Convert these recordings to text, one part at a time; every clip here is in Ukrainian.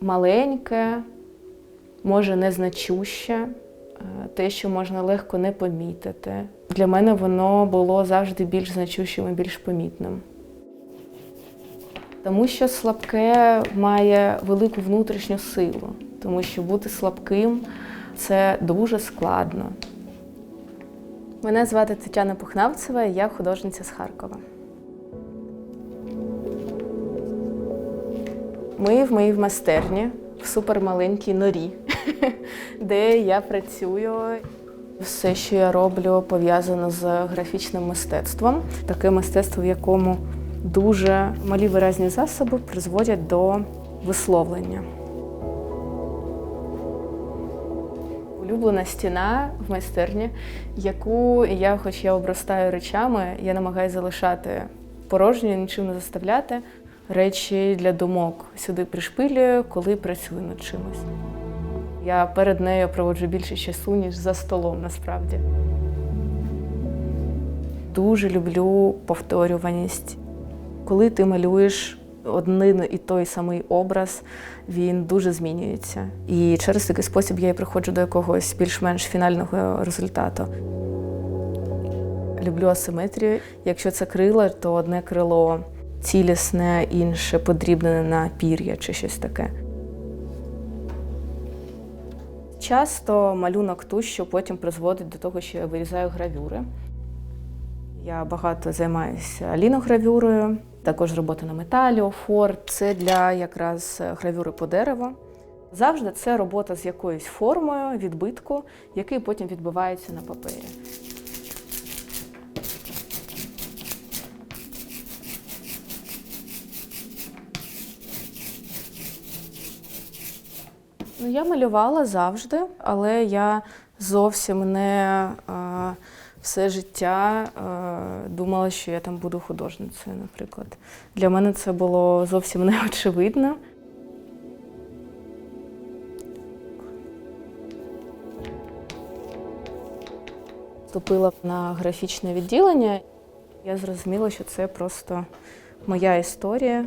маленьке, може незначуще, е, те, що можна легко не помітити. Для мене воно було завжди більш значущим і більш помітним. Тому що слабке має велику внутрішню силу, тому що бути слабким це дуже складно. Мене звати Тетяна Пухнавцева, я художниця з Харкова. Ми в моїй майстерні в супермаленькій норі, де я працюю. Все, що я роблю, пов'язано з графічним мистецтвом. Таке мистецтво, в якому дуже малі виразні засоби призводять до висловлення. Улюблена стіна в майстерні, яку я, хоч я обростаю речами, я намагаюся залишати порожньою, нічим не заставляти. Речі для думок сюди пришпилюю, коли працюю над чимось. Я перед нею проводжу більше часу, ніж за столом насправді. Дуже люблю повторюваність. Коли ти малюєш один і той самий образ, він дуже змінюється. І через такий спосіб я і приходжу до якогось більш-менш фінального результату. Люблю асиметрію. Якщо це крила, то одне крило цілісне, інше подрібнене на пір'я чи щось таке. Часто малюнок тущу потім призводить до того, що я вирізаю гравюри. Я багато займаюся ліногравюрою, також робота на металі, офор. Це для якраз гравюри по дереву. Завжди це робота з якоюсь формою, відбитку, який потім відбивається на папері. Я малювала завжди, але я зовсім не все життя думала, що я там буду художницею, наприклад. Для мене це було зовсім не очевидно. Вступила на графічне відділення. Я зрозуміла, що це просто моя історія.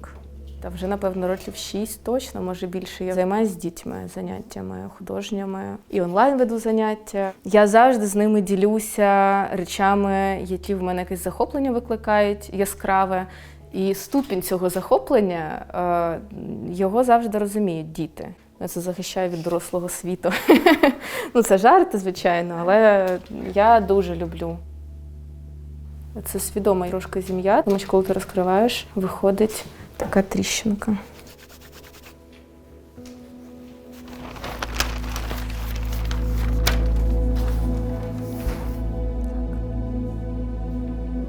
Так. Та вже, напевно, років шість точно, може більше. Я займаюся з дітьми заняттями художніми і онлайн веду заняття. Я завжди з ними ділюся речами, які в мене якесь захоплення викликають яскраве. І ступінь цього захоплення е, його завжди розуміють діти. Я Це захищає від дорослого світу. ну, це жарти, звичайно, але я дуже люблю. Це свідома трошки зім'я, тому що коли ти розкриваєш, виходить така тріщинка.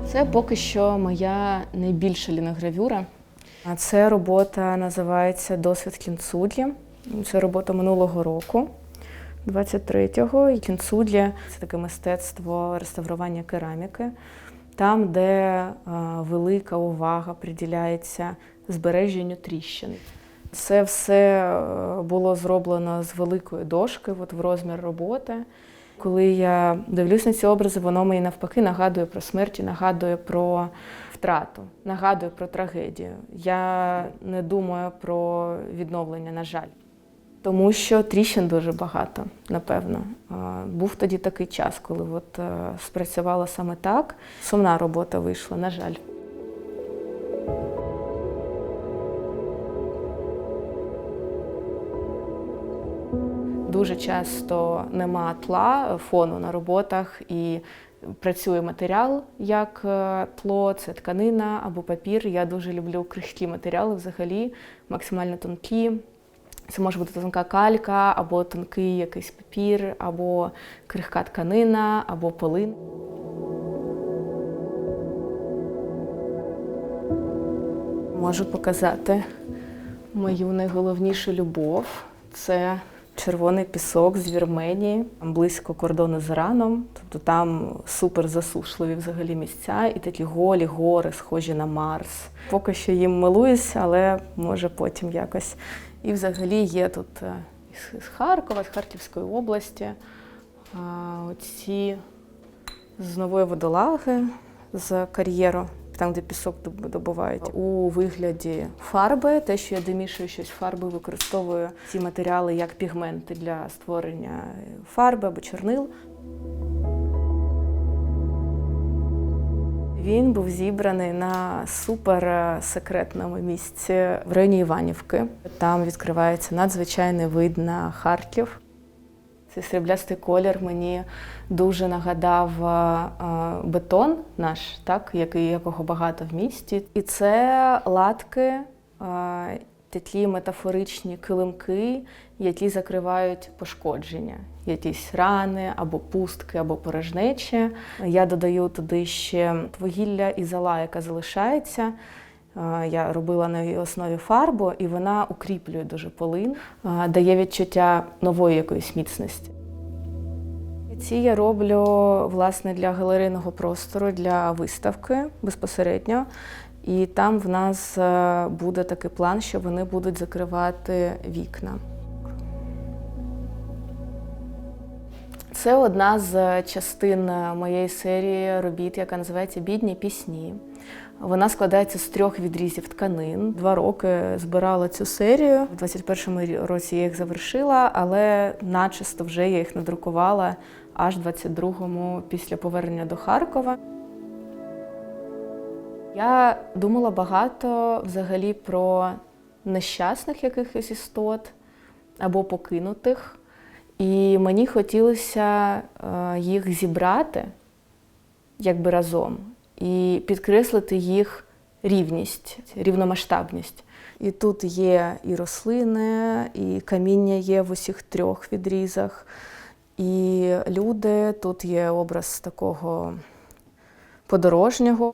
Це поки що моя найбільша ліногравюра. А Це робота називається Досвід кінцудлі. Це робота минулого року, 23-го. І кінцудлі це таке мистецтво реставрування кераміки, там, де е, велика увага приділяється збереженню тріщин. Це все е, було зроблено з великої дошки, от в розмір роботи. Коли я дивлюсь на ці образи, воно мені навпаки нагадує про смерть, і нагадує про втрату, нагадує про трагедію. Я не думаю про відновлення, на жаль. Тому що тріщин дуже багато, напевно. Був тоді такий час, коли от е, спрацювало саме так. Сумна робота вийшла, на жаль. Дуже часто нема тла фону на роботах і працює матеріал як е, тло, це тканина або папір. Я дуже люблю крихкі матеріали взагалі, максимально тонкі. Це може бути тонка калька, або тонкий якийсь папір, або крихка тканина, або полин. Можу показати мою найголовнішу любов. Це червоний пісок з Вірменії, близько кордону з Іраном. Тобто там супер засушливі взагалі місця і такі голі гори, схожі на Марс. Поки що їм милуюсь, але може потім якось. І взагалі є тут е, з Харкова, з Харківської області. Оці з нової водолаги, з кар'єру там, де пісок добувають, у вигляді фарби. Те, що я домішую щось фарби, використовую ці матеріали як пігменти для створення фарби або чорнил. Він був зібраний на супер е, секретному місці в районі Іванівки. Там відкривається надзвичайний вид на Харків. Цей сріблястий колір мені дуже нагадав е, е, бетон наш, так, який, якого багато в місті. І це латки, е, такі метафоричні килимки, які закривають пошкодження, якісь рани або пустки, або порожнечі. Я додаю туди ще вугілля і зола, яка залишається. Я робила на її основі фарбу, і вона укріплює дуже полин, дає відчуття нової якоїсь міцності. Ці я роблю власне для галерейного простору, для виставки безпосередньо. І там в нас е, буде такий план, що вони будуть закривати вікна. Це одна з частин моєї серії робіт, яка називається Бідні пісні. Вона складається з трьох відрізів тканин. Два роки збирала цю серію. У 21-му році я їх завершила, але начисто вже я їх надрукувала аж в 22-му після повернення до Харкова. Я думала багато взагалі про нещасних якихось істот або покинутих. І мені хотілося е, їх зібрати якби разом і підкреслити їх рівність, рівномасштабність. І тут є і рослини, і каміння є в усіх трьох відрізах, і люди. Тут є образ такого подорожнього.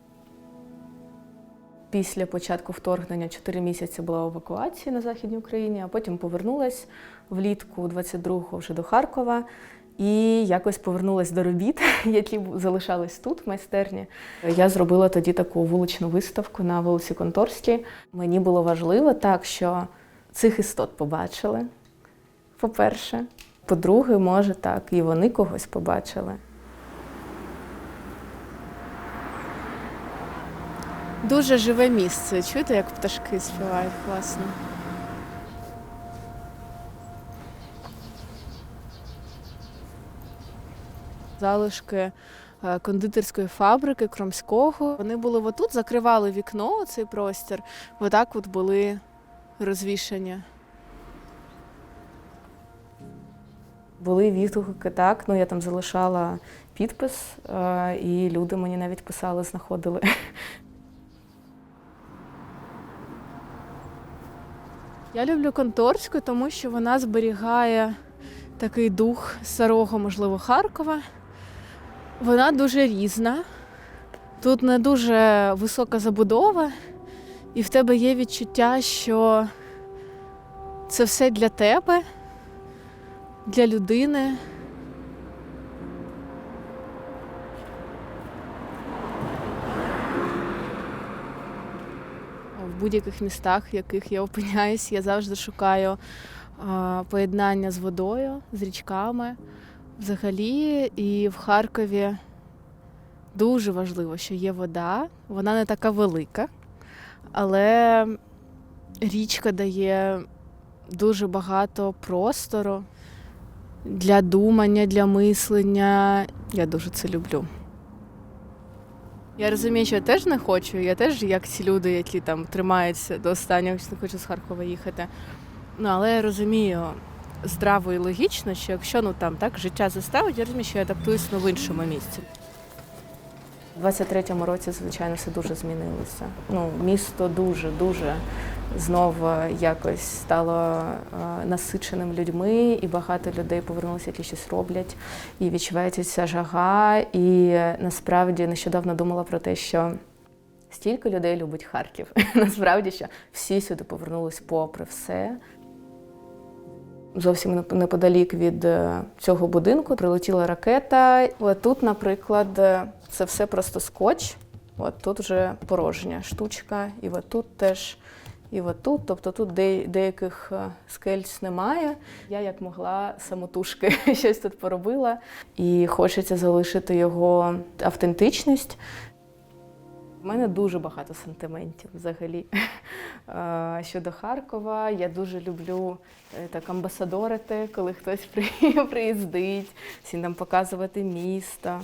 Після початку вторгнення 4 місяці була в евакуації на Західній Україні, а потім повернулась влітку 22-го вже до Харкова і якось повернулась до робіт, які залишались тут, в майстерні. Я зробила тоді таку вуличну виставку на вулиці Конторській. Мені було важливо так, що цих істот побачили, по-перше. По-друге, може так, і вони когось побачили. Дуже живе місце. Чуєте, як пташки співають класно? Залишки е, кондитерської фабрики Кромського. Вони були отут, закривали вікно, цей простір. Отак от були розвішані. Були відгуки, так. Ну я там залишала підпис, е, і люди мені навіть писали, знаходили. Я люблю конторську, тому що вона зберігає такий дух старого, можливо, Харкова. Вона дуже різна. Тут не дуже висока забудова, і в тебе є відчуття, що це все для тебе, для людини. Будь-яких містах, в яких я опиняюсь, я завжди шукаю поєднання з водою, з річками. Взагалі, і в Харкові дуже важливо, що є вода. Вона не така велика, але річка дає дуже багато простору для думання, для мислення. Я дуже це люблю. Я розумію, що я теж не хочу. Я теж, як ці люди, які там тримаються до останнього, не хочу з Харкова їхати. Ну, але я розумію здраво і логічно, що якщо ну там так життя заставить, я розумію, що я адаптуюсь ну, в іншому місці. У 23-му році, звичайно, все дуже змінилося. Ну, місто дуже, дуже знов якось стало е, насиченим людьми, і багато людей повернулися, які щось роблять, і відчувається ця жага. І насправді нещодавно думала про те, що стільки людей любить Харків. Насправді, що всі сюди повернулись попри все. Зовсім неподалік від е, цього будинку прилетіла ракета. Тут, наприклад, е, це все просто скотч. От тут вже порожня штучка, і от тут теж, і от тут. Тобто тут де, деяких е, скельць немає. Я як могла самотужки щось тут поробила, і хочеться залишити його автентичність. У мене дуже багато сентиментів взагалі. Е, Щодо Харкова, я дуже люблю е, так амбасадорити, коли хтось приїздить, всім нам показувати місто.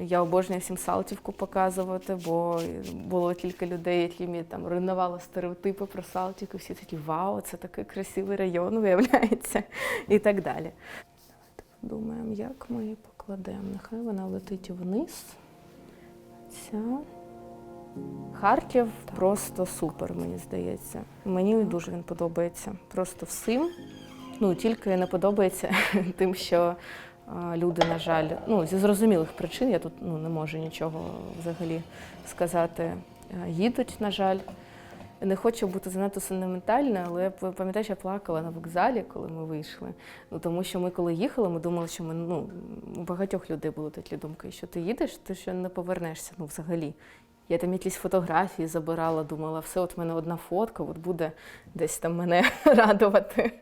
Я обожнюю всім Салтівку показувати, бо було кілька людей, які мені там руйнували стереотипи про Салтівку. Всі такі вау, це такий красивий район, виявляється, і так далі. Давайте подумаємо, як ми її покладемо. Нехай вона летить вниз. Ця. Харків просто супер, мені здається. Мені дуже він подобається. Просто всім. Ну, тільки не подобається тим, що люди, на жаль, ну, зі зрозумілих причин, я тут ну, не можу нічого взагалі сказати, їдуть, на жаль. Не хочу бути занадто сентиментальною, але що я плакала на вокзалі, коли ми вийшли. Ну, тому що ми, коли їхали, ми думали, що ми ну, у багатьох людей були такі думки, що ти їдеш, ти що не повернешся ну, взагалі. Я там якісь фотографії забирала, думала, все, от в мене одна фотка, от буде десь там мене радувати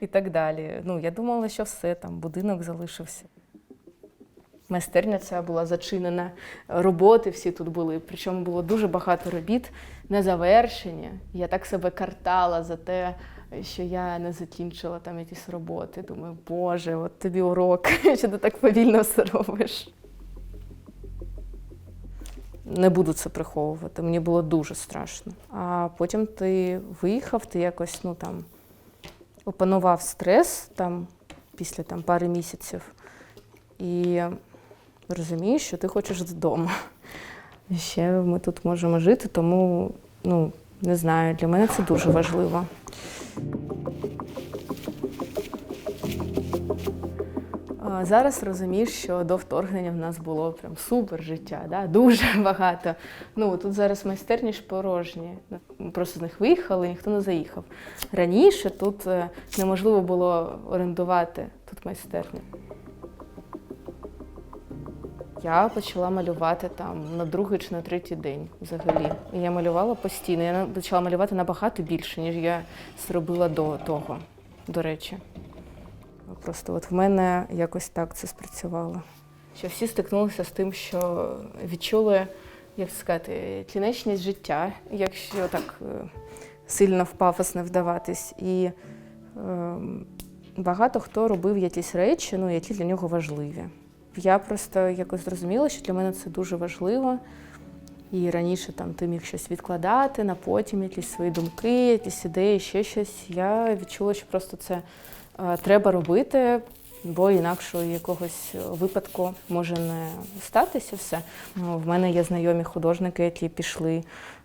і так далі. Ну, я думала, що все, там будинок залишився. Майстерня ця була зачинена, роботи всі тут були. Причому було дуже багато робіт не завершені. Я так себе картала за те, що я не закінчила там якісь роботи. Думаю, Боже, от тобі урок, що ти так повільно все робиш. Не буду це приховувати, мені було дуже страшно. А потім ти виїхав, ти якось ну, там, опанував стрес там, після там, пари місяців і розумієш, що ти хочеш додому. Ще ми тут можемо жити, тому ну, не знаю, для мене це дуже важливо. Зараз розумієш, що до вторгнення в нас було прям супер життя, да? дуже багато. Ну тут зараз майстерні ж порожні. Просто з них виїхали, ніхто не заїхав. Раніше тут е, неможливо було орендувати тут майстерню. Я почала малювати там на другий чи на третій день взагалі. І я малювала постійно. Я почала малювати набагато більше, ніж я зробила до того, до речі. Просто от в мене якось так це спрацювало. Що всі стикнулися з тим, що відчули, як сказати, кінечність життя, якщо так е, сильно в пафос не вдаватись. І е, багато хто робив якісь речі, ну, які для нього важливі. Я просто якось зрозуміла, що для мене це дуже важливо. І раніше там ти міг щось відкладати, на потім якісь свої думки, якісь ідеї, ще щось. Я відчула, що просто це треба робити, бо інакше якогось випадку може не статися все. Ну, В мене є знайомі художники, які пішли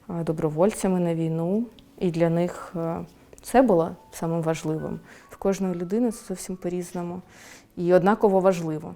е, добровольцями на війну, і для них е, це було самим важливим. В кожної людини це зовсім по-різному і однаково важливо.